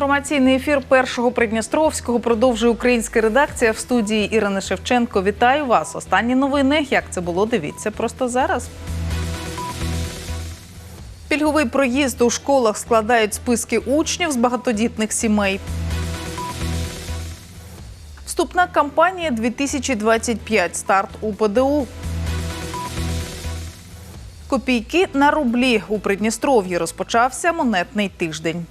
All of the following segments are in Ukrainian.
Інформаційний ефір першого Придністровського продовжує українська редакція в студії Ірини Шевченко. Вітаю вас. Останні новини. Як це було? Дивіться просто зараз. Пільговий проїзд у школах складають списки учнів з багатодітних сімей. Вступна кампанія 2025. Старт у ПДУ. Копійки на рублі у Придністров'ї розпочався монетний тиждень.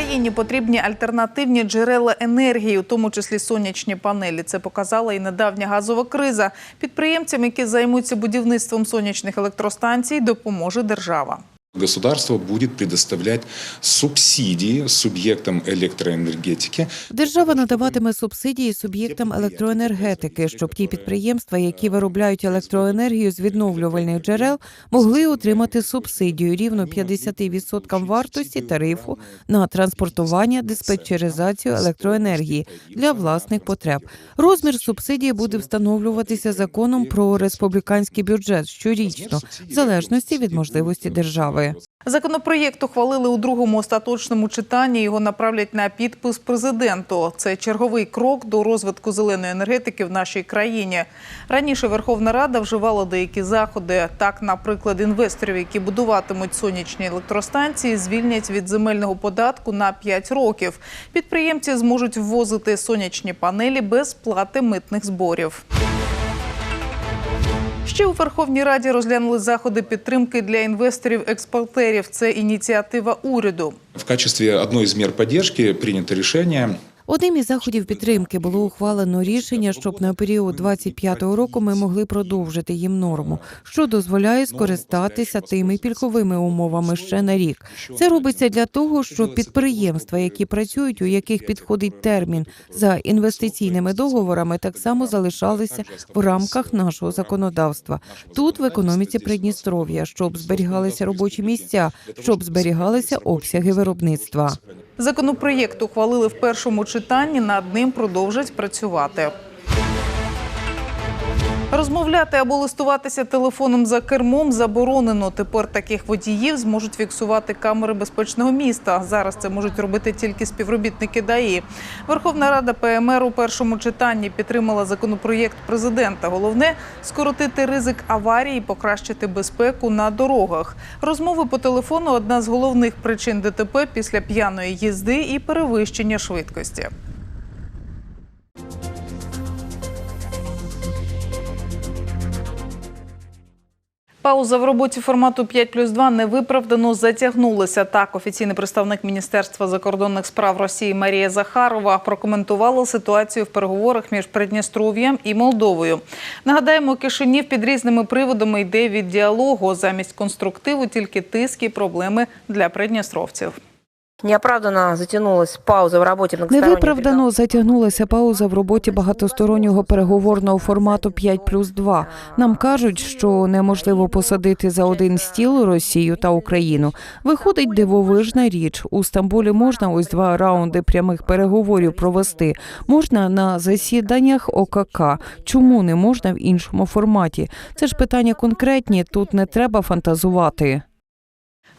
Країні потрібні альтернативні джерела енергії, у тому числі сонячні панелі. Це показала і недавня газова криза. Підприємцям, які займуться будівництвом сонячних електростанцій, допоможе держава. Государство будет предоставлять субсидии субъектам электроэнергетики. Держава надаватиме субсидії суб'єктам електроенергетики, щоб ті підприємства, які виробляють електроенергію з відновлювальних джерел, могли отримати субсидію рівно 50% вартості тарифу на транспортування, диспетчеризацію електроенергії для власних потреб. Розмір субсидії буде встановлюватися законом про республіканський бюджет щорічно, в залежності від можливості держави. Законопроєкт ухвалили у другому остаточному читанні. Його направлять на підпис президенту. Це черговий крок до розвитку зеленої енергетики в нашій країні. Раніше Верховна Рада вживала деякі заходи. Так, наприклад, інвесторів, які будуватимуть сонячні електростанції, звільнять від земельного податку на 5 років. Підприємці зможуть ввозити сонячні панелі без сплати митних зборів. Ще у Верховній Раді розглянули заходи підтримки для інвесторів-експортерів. Це ініціатива уряду. В качестве одной из мер поддержки принято решение Одним із заходів підтримки було ухвалено рішення, щоб на період 25-го року ми могли продовжити їм норму, що дозволяє скористатися тими пільговими умовами ще на рік. Це робиться для того, щоб підприємства, які працюють, у яких підходить термін за інвестиційними договорами, так само залишалися в рамках нашого законодавства. Тут в економіці Придністров'я, щоб зберігалися робочі місця, щоб зберігалися обсяги виробництва. Законопроєкт ухвалили в першому читанні. Над ним продовжать працювати. Розмовляти або листуватися телефоном за кермом заборонено. Тепер таких водіїв зможуть фіксувати камери безпечного міста. Зараз це можуть робити тільки співробітники ДАІ. Верховна Рада ПМР у першому читанні підтримала законопроєкт президента. Головне скоротити ризик аварії, і покращити безпеку на дорогах. Розмови по телефону одна з головних причин ДТП після п'яної їзди і перевищення швидкості. Пауза в роботі формату 5 плюс 2 невиправдано затягнулася. Так, офіційний представник Міністерства закордонних справ Росії Марія Захарова прокоментувала ситуацію в переговорах між Придністров'ям і Молдовою. Нагадаємо, Кишинів під різними приводами йде від діалогу. Замість конструктиву тільки тиск і проблеми для придністровців. Неоправданно затянулась пауза в работе многостороннего Невиправдано затягнулася пауза в роботі багатостороннього переговорного формату 5 плюс 2. Нам кажуть, що неможливо посадити за один стіл Росію та Україну. Виходить дивовижна річ. У Стамбулі можна ось два раунди прямих переговорів провести. Можна на засіданнях ОКК. Чому не можна в іншому форматі? Це ж питання конкретні. Тут не треба фантазувати.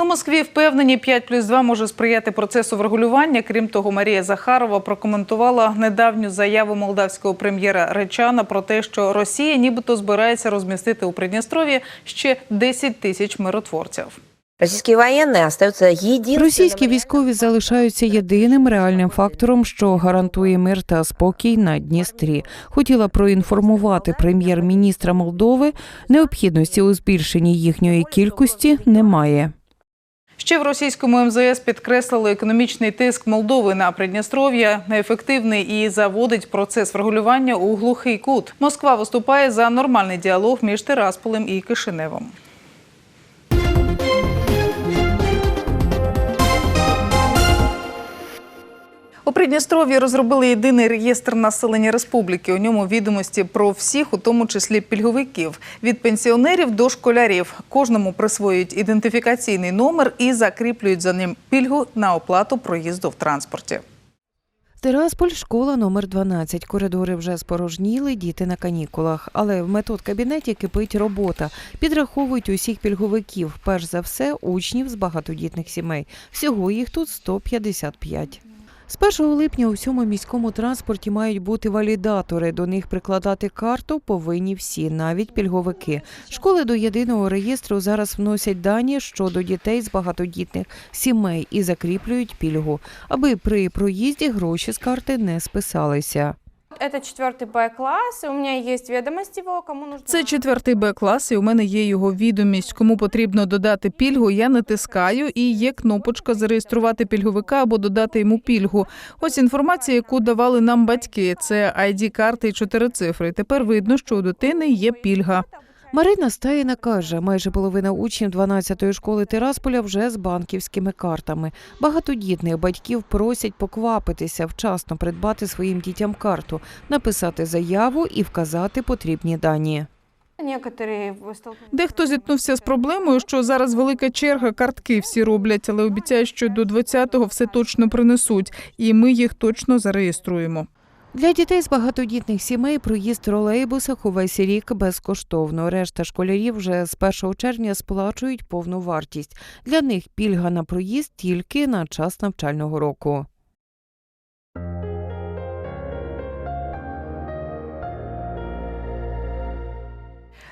У Москві впевнені 5 плюс 2 може сприяти процесу врегулювання. Крім того, Марія Захарова прокоментувала недавню заяву молдавського прем'єра Речана про те, що Росія нібито збирається розмістити у Придністров'ї ще 10 тисяч миротворців. Российские военные остаются единственным... Російські військові залишаються єдиним реальним фактором, що гарантує мир та спокій на Дністрі. Хотіла проінформувати прем'єр-міністра Молдови. Необхідності у збільшенні їхньої кількості немає. Ще в російському МЗС підкреслили економічний тиск Молдови на Придністров'я неефективний і заводить процес врегулювання у глухий кут. Москва виступає за нормальний діалог між Тирасполем і Кишиневом. У Придністров'ї розробили єдиний реєстр населення республіки. У ньому відомості про всіх, у тому числі пільговиків, від пенсіонерів до школярів. Кожному присвоюють ідентифікаційний номер і закріплюють за ним пільгу на оплату проїзду в транспорті. Тирасполь, школа номер 12. Коридори вже спорожніли, діти на канікулах. Але в метод кабінеті кипить робота. Підраховують усіх пільговиків. Перш за все, учнів з багатодітних сімей. Всього їх тут 155. З 1 липня у всьому міському транспорті мають бути валідатори. До них прикладати карту повинні всі, навіть пільговики. Школи до єдиного реєстру зараз вносять дані щодо дітей з багатодітних сімей і закріплюють пільгу, аби при проїзді гроші з карти не списалися. Это четвертый Б-класс, и у меня есть ведомость его, кому нужно. Це четвертий Б клас, і у мене є його відомість. Кому потрібно додати пільгу, я натискаю і є кнопочка зареєструвати пільговика або додати йому пільгу. Ось інформація, яку давали нам батьки. Це id карти і чотири цифри. Тепер видно, що у дитини є пільга. Марина Стаїна каже, майже половина учнів 12-ї школи Тирасполя вже з банківськими картами. Багатодітних батьків просять поквапитися, вчасно придбати своїм дітям карту, написати заяву і вказати потрібні дані. Дехто зіткнувся з проблемою, що зараз велика черга, картки всі роблять, але обіцяють, що до 20-го все точно принесуть, і ми їх точно зареєструємо. Для дітей з багатодітних сімей проїзд в тролейбусах увесь рік безкоштовно. Решта школярів вже з 1 червня сплачують повну вартість. Для них пільга на проїзд тільки на час навчального року.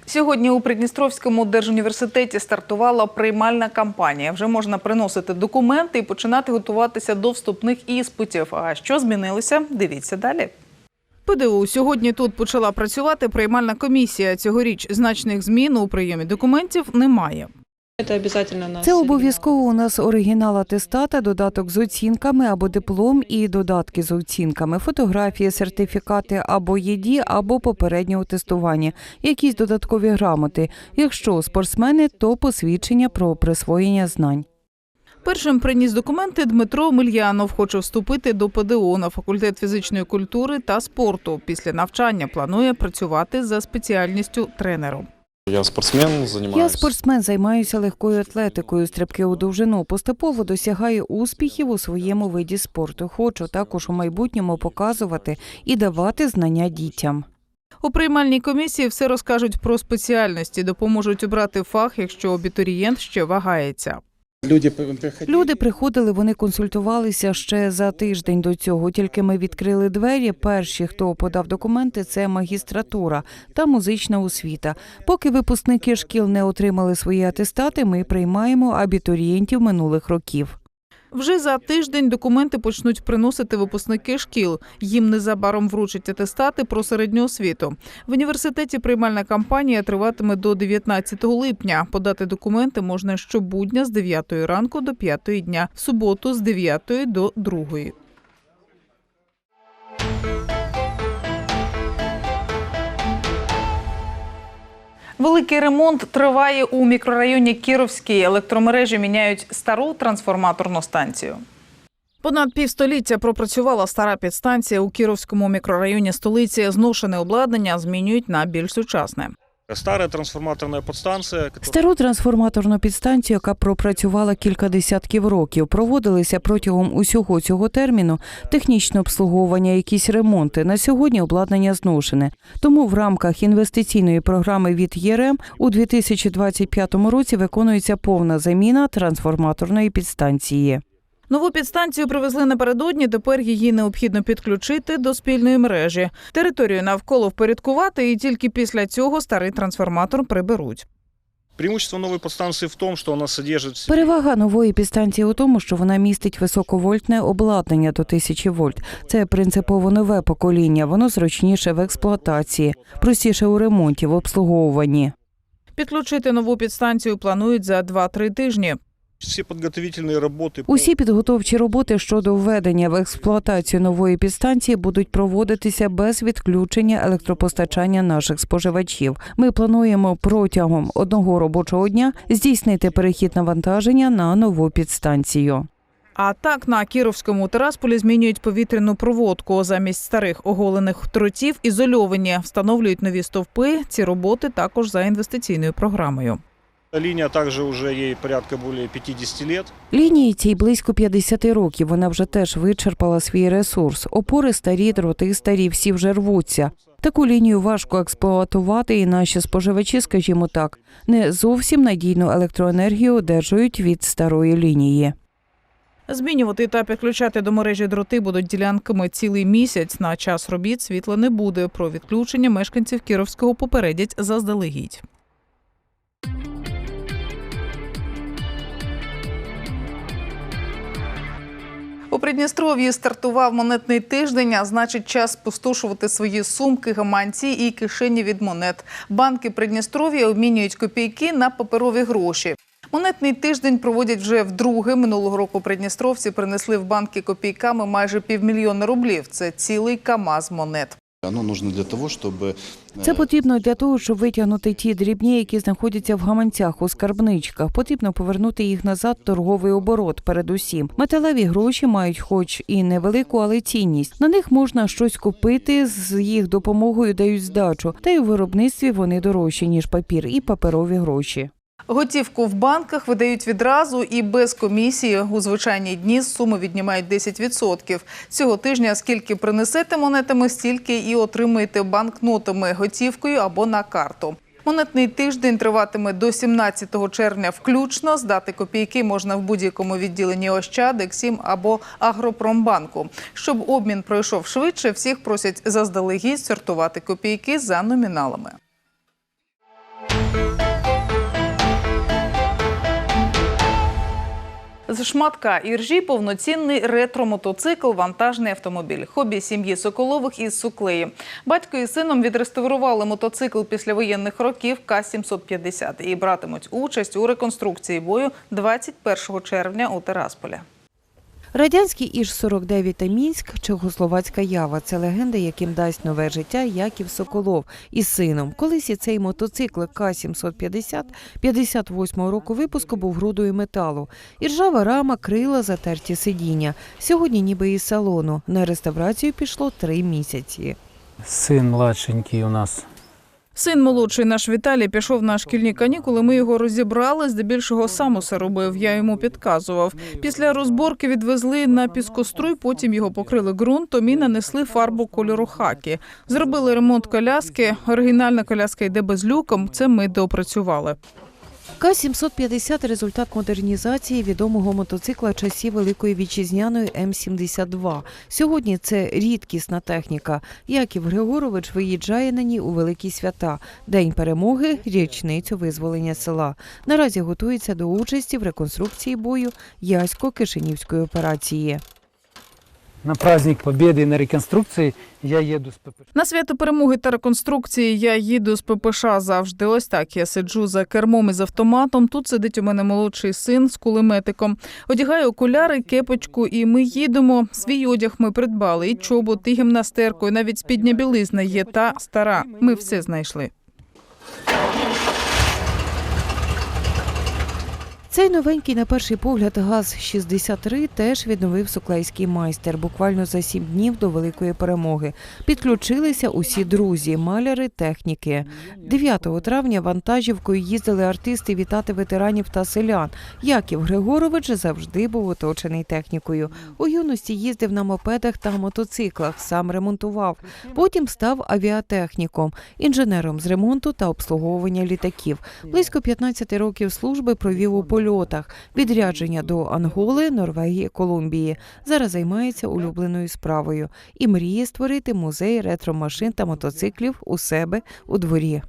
Сьогодні у Придністровському держуніверситеті стартувала приймальна кампанія. Вже можна приносити документи і починати готуватися до вступних іспитів. А що змінилося? Дивіться далі. ПДУ сьогодні тут почала працювати приймальна комісія. Цьогоріч значних змін у прийомі документів немає. Це обов'язково у нас оригінал атестата, додаток з оцінками або диплом і додатки з оцінками, фотографії, сертифікати або ЄДі, або попереднього тестування, якісь додаткові грамоти. Якщо спортсмени, то посвідчення про присвоєння знань. Першим приніс документи Дмитро Мильянов. Хоче вступити до ПДУ на факультет фізичної культури та спорту. Після навчання планує працювати за спеціальністю тренером. Я спортсмен, займаюся. Я спортсмен, займаюся легкою атлетикою, стрибки у довжину. Поступово досягаю успіхів у своєму виді спорту. Хочу також у майбутньому показувати і давати знання дітям. У приймальній комісії все розкажуть про спеціальності, допоможуть обрати фах, якщо абітурієнт ще вагається. Люди приходили. Приходили, вони консультувалися ще за тиждень до цього. Тільки ми відкрили двері. Перші, хто подав документи, це магістратура та музична освіта. Поки випускники шкіл не отримали свої атестати, ми приймаємо абітурієнтів минулих років. Вже за тиждень документи почнуть приносити випускники шкіл. Їм незабаром вручать атестати про середню освіту. В університеті приймальна кампанія триватиме до 19 липня. Подати документи можна щобудня з 9 ранку до 5 дня, в суботу з 9 до 2. Великий ремонт триває у мікрорайоні Кіровській. Електромережі міняють стару трансформаторну станцію. Понад півстоліття пропрацювала стара підстанція у Кіровському мікрорайоні столиці. Зношене обладнання змінюють на більш сучасне. Старая трансформаторная подстанция, которая Стару трансформаторну підстанцію, яка пропрацювала кілька десятків років, проводилися протягом усього цього терміну технічне обслуговування, якісь ремонти. На сьогодні обладнання зношене. Тому в рамках інвестиційної програми від ЄРЕМ у 2025 році виконується повна заміна трансформаторної підстанції. Нову підстанцію привезли напередодні. Тепер її необхідно підключити до спільної мережі. Територію навколо впорядкувати, і тільки після цього старий трансформатор приберуть. преимущество новой подстанции в том, что она содержит Перевага нової підстанції у тому, що вона містить високовольтне обладнання до 1000 вольт. Це принципово нове покоління. Воно зручніше в експлуатації, простіше у ремонті, в обслуговуванні. Підключити нову підстанцію планують за 2-3 тижні. Все подготовительные работы. по- Усі підготовчі роботи щодо введення в експлуатацію нової підстанції будуть проводитися без відключення електропостачання наших споживачів. Ми плануємо протягом одного робочого дня здійснити перехід навантаження на нову підстанцію. А так на Кіровському Терасполі змінюють повітряну проводку. Замість старих оголених тротів ізольовані, встановлюють нові стовпи. Ці роботи також за інвестиційною програмою. Линия также уже ей порядка более 50 лет. Лінії цій близько 50 років. Вона вже теж вичерпала свій ресурс. Опори старі, дроти старі, всі вже рвуться. Таку лінію важко експлуатувати, і наші споживачі, скажімо так, не зовсім надійну електроенергію одержують від старої лінії. Змінювати та підключати до мережі дроти будуть ділянками цілий місяць. На час робіт світла не буде. Про відключення мешканців Кіровського попередять заздалегідь. У Придністров'ї стартував монетний тиждень, а значить, час спустошувати свої сумки, гаманці і кишені від монет. Банки Придністров'я обмінюють копійки на паперові гроші. Монетний тиждень проводять вже вдруге. Минулого року придністровці принесли в банки копійками майже півмільйона рублів. Це цілий камаз монет. Э, Це потрібно для того, щоб витягнути ті дрібні, які знаходяться в гаманцях у скарбничках. Потрібно повернути їх назад в торговий оборот. Передусім, металеві гроші мають, хоч і невелику, але цінність. На них можна щось купити. З їх допомогою дають здачу. Та й у виробництві вони дорожчі ніж папір і паперові гроші. Готівку в банках видають відразу і без комісії. У звичайні дні з суми віднімають 10%. Цього тижня скільки принесете монетами, стільки і отримаєте банкнотами, готівкою або на карту. Монетний тиждень триватиме до 17 червня включно. Здати копійки можна в будь-якому відділенні Ощад, Ексім або Агропромбанку. Щоб обмін пройшов швидше, всіх просять заздалегідь сортувати копійки за номіналами. З шматка іржі повноцінний ретро-мотоцикл, вантажний автомобіль. Хобі сім'ї Соколових із Суклеї. Батько і сином відреставрували мотоцикл післявоєнних років К-750 і братимуть участь у реконструкції бою 21 червня у Терасполі. Радянський іж 49 та Мінськ, Чехословацька ява це легенда, яким дасть нове життя Яків Соколов із сином. Колись і цей мотоцикл К-750 58-го року випуску був грудою металу. Іржава рама, крила, затерті сидіння. Сьогодні ніби із салону. На реставрацію пішло три місяці. Син младшенький у нас Син молодший наш Віталій пішов на шкільні канікули. Ми його розібрали. Здебільшого сам усе робив. Я йому підказував. Після розборки відвезли на піскоструй, потім його покрили ґрунтом і нанесли фарбу кольору хакі. Зробили ремонт коляски. Оригінальна коляска йде без люком. Це ми доопрацювали. К-750 – результат модернізації відомого мотоцикла часів Великої Вітчизняної М-72. Сьогодні це рідкісна техніка. Яків Григорович виїжджає на ній у великі свята – День перемоги, річницю визволення села. Наразі готується до участі в реконструкції бою Ясько-Кишинівської операції. На праздник Побєди на реконструкції я їду з ПП. На свято перемоги та реконструкції я їду з ППШ завжди. Ось так я сиджу за кермом із автоматом. Тут сидить у мене молодший син з кулеметиком. Одягаю окуляри, кепочку, і ми їдемо. Свій одяг ми придбали, і чобут, і гімнастерку, і навіть спідня білизна є та стара. Ми все знайшли. Цей новенький на перший погляд ГАЗ-63 теж відновив суклейський майстер буквально за сім днів до великої перемоги. Підключилися усі друзі, маляри, техніки. 9 травня вантажівкою їздили артисти вітати ветеранів та селян. Яків Григорович завжди був оточений технікою. У юності їздив на мопедах та мотоциклах, сам ремонтував. Потім став авіатехніком, інженером з ремонту та обслуговування літаків. Близько 15 років служби провів у польотах. Відрядження до Анголи, Норвегії, Колумбії. Зараз займається улюбленою справою і мріє створити музей ретро-машин та мотоциклів у себе у дворі.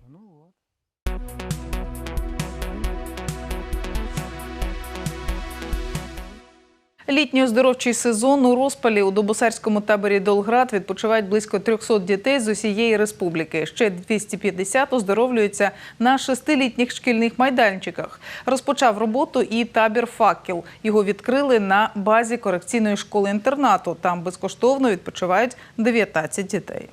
Літній оздоровчий сезон у розпалі у Добосарському таборі Долград відпочивають близько 300 дітей з усієї республіки. Ще 250 оздоровлюються на шестилітніх шкільних майданчиках. Розпочав роботу і табір Факел. Його відкрили на базі корекційної школи-інтернату. Там безкоштовно відпочивають 19 дітей.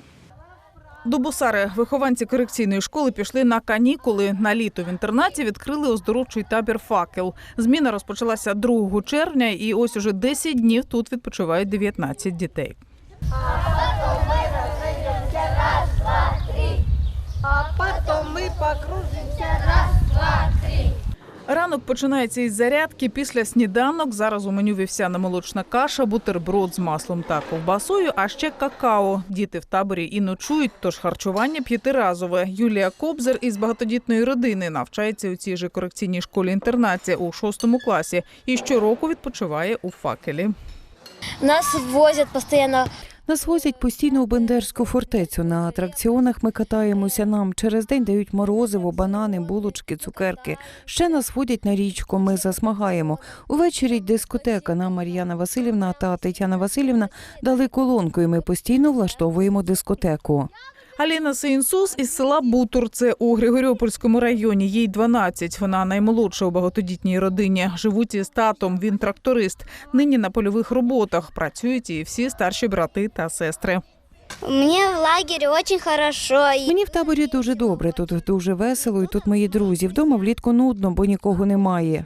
Добусари, вихованці корекційної школи, пішли на канікули. На літо в інтернаті відкрили оздоровчий табір Факел. Зміна розпочалася 2 червня, і ось уже 10 днів тут відпочивають 19 дітей. Ранок починається із зарядки. Після сніданок зараз у меню вівсяна молочна каша, бутерброд з маслом та ковбасою, а ще какао. Діти в таборі і ночують, тож харчування п'ятиразове. Юлія Кобзер із багатодітної родини навчається у цій же корекційній школі інтернаті у шостому класі і щороку відпочиває у факелі. Нас возят постоянно Нас возять постійно у Бендерську фортецю. На атракціонах ми катаємося. Нам через день дають морозиво, банани, булочки, цукерки. Ще нас водять на річку. Ми засмагаємо. Увечері дискотека. Нам Мар'яна Васильівна та Тетяна Васильівна дали колонку, і ми постійно влаштовуємо дискотеку. Аліна Сеїнсус із села Бутур. Це у Григоріопольському районі. Їй 12. Вона наймолодша у багатодітній родині. Живуть із татом. Він тракторист. Нині на польових роботах працюють і всі старші брати та сестри. Мне в лагере очень хорошо. Мені в таборі дуже добре. Тут дуже весело, і тут мої друзі. Вдома влітку нудно, бо нікого немає.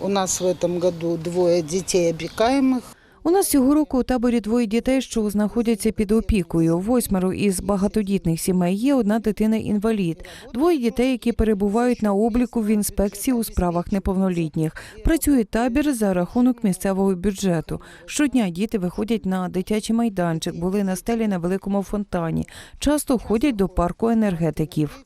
У нас в этом году двое детей обрекаемых. У нас цього року у таборі двоє дітей, що знаходяться під опікою. Восьмеро із багатодітних сімей є одна дитина-інвалід. Двоє дітей, які перебувають на обліку в інспекції у справах неповнолітніх. Працює табір за рахунок місцевого бюджету. Щодня діти виходять на дитячий майданчик, були на стелі на великому фонтані. Часто ходять до парку енергетиків.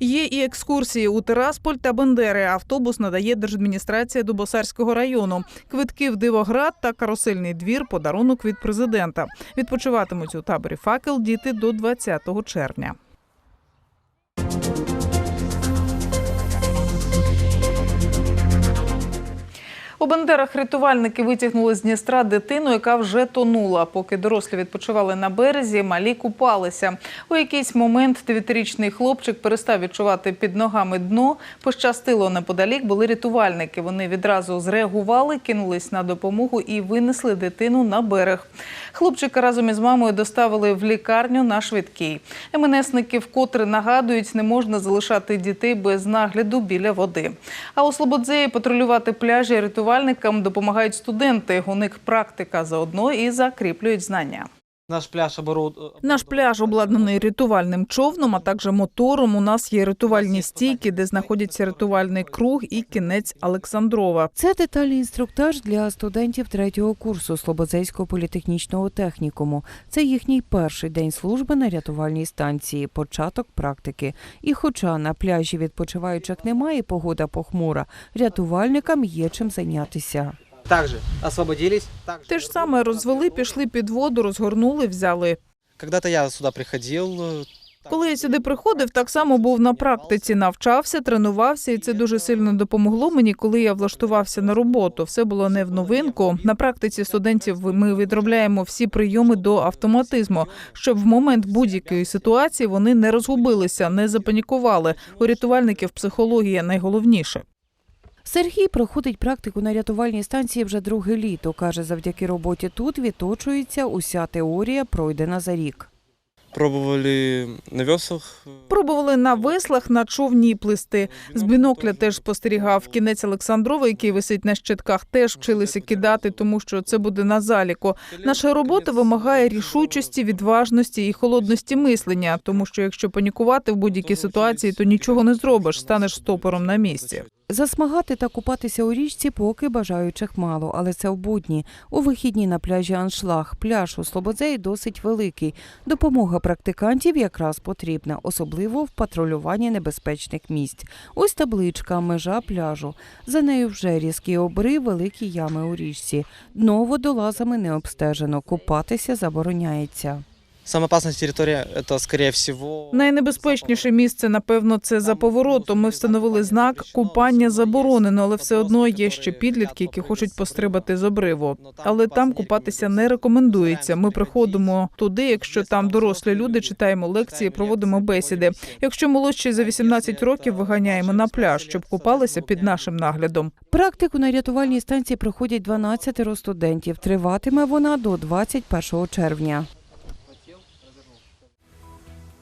Є і екскурсії у Тирасполь та Бендери. Автобус надає держадміністрація Дубосарського району. Квитки в Дивоград та карусельний двір подарунок від президента. Відпочиватимуть у таборі факел діти до 20 червня. У Бендерах рятувальники витягнули з Дністра дитину, яка вже тонула. Поки дорослі відпочивали на березі, малі купалися. У якийсь момент дев'ятирічний хлопчик перестав відчувати під ногами дно. Пощастило неподалік були рятувальники. Вони відразу зреагували, кинулись на допомогу і винесли дитину на берег. Хлопчика разом із мамою доставили в лікарню на швидкій. МНСники вкотре нагадують, не можна залишати дітей без нагляду біля води. А у Слободзеї патрулювати пляжі рятувальникам допомагають студенти. У них практика заодно і закріплюють знання. Наш пляж оборот... Наш пляж обладнаний рятувальним човном, а також мотором. У нас є рятувальні стійки, де знаходяться рятувальний круг і кінець Олександрова. Це детальний інструктаж для студентів третього курсу Слободзейського політехнічного технікуму. Це їхній перший день служби на рятувальній станції, початок практики. І хоча на пляжі відпочиваючих немає, погода похмура, рятувальникам є чим зайнятися. Также освободились. Также... Те ж саме розвели, пішли під воду, розгорнули, взяли. Когда-то я сюда приходил. э, Коли я сюди приходив, так само був на практиці, навчався, тренувався, і це дуже сильно допомогло мені, коли я влаштувався на роботу. Все було не в новинку. На практиці студентів ми відробляємо всі прийоми до автоматизму, щоб в момент будь-якої ситуації вони не розгубилися, не запанікували. У рятувальників психологія найголовніше. Сергій проходить практику на рятувальній станції вже друге літо. Каже, завдяки роботі тут відточується уся теорія, пройдена за рік. Пробовали на веслах. Пробували на веслах на човні плисти. З бінокля теж спостерігав. Кінець Олександрова, який висить на щитках, теж вчилися кидати, тому що це буде на заліку. Наша робота вимагає рішучості, відважності і холодності мислення, тому що якщо панікувати в будь-якій ситуації, то нічого не зробиш, станеш стопором на місці. Засмагати та купатися у річці поки бажаючих мало, але це в будні. У вихідні на пляжі Аншлаг. Пляж у Слободзеї досить великий. Допомога практикантів якраз потрібна, особливо в патрулюванні небезпечних місць. Ось табличка, межа пляжу. За нею вже різкі обри, великі ями у річці. Дно водолазами не обстежено, купатися забороняється. Самая опасная территория это, скорее всего... Найнебезпечніше місце, напевно, це за поворотом. Ми встановили знак купання заборонено, але все одно є ще підлітки, які хочуть пострибати з обриву. Але там купатися не рекомендується. Ми приходимо туди, якщо там дорослі люди, читаємо лекції, проводимо бесіди. Якщо молодші за 18 років, виганяємо на пляж, щоб купалися під нашим наглядом. Практику на рятувальній станції проходять 12 студентів. Триватиме вона до 21 червня.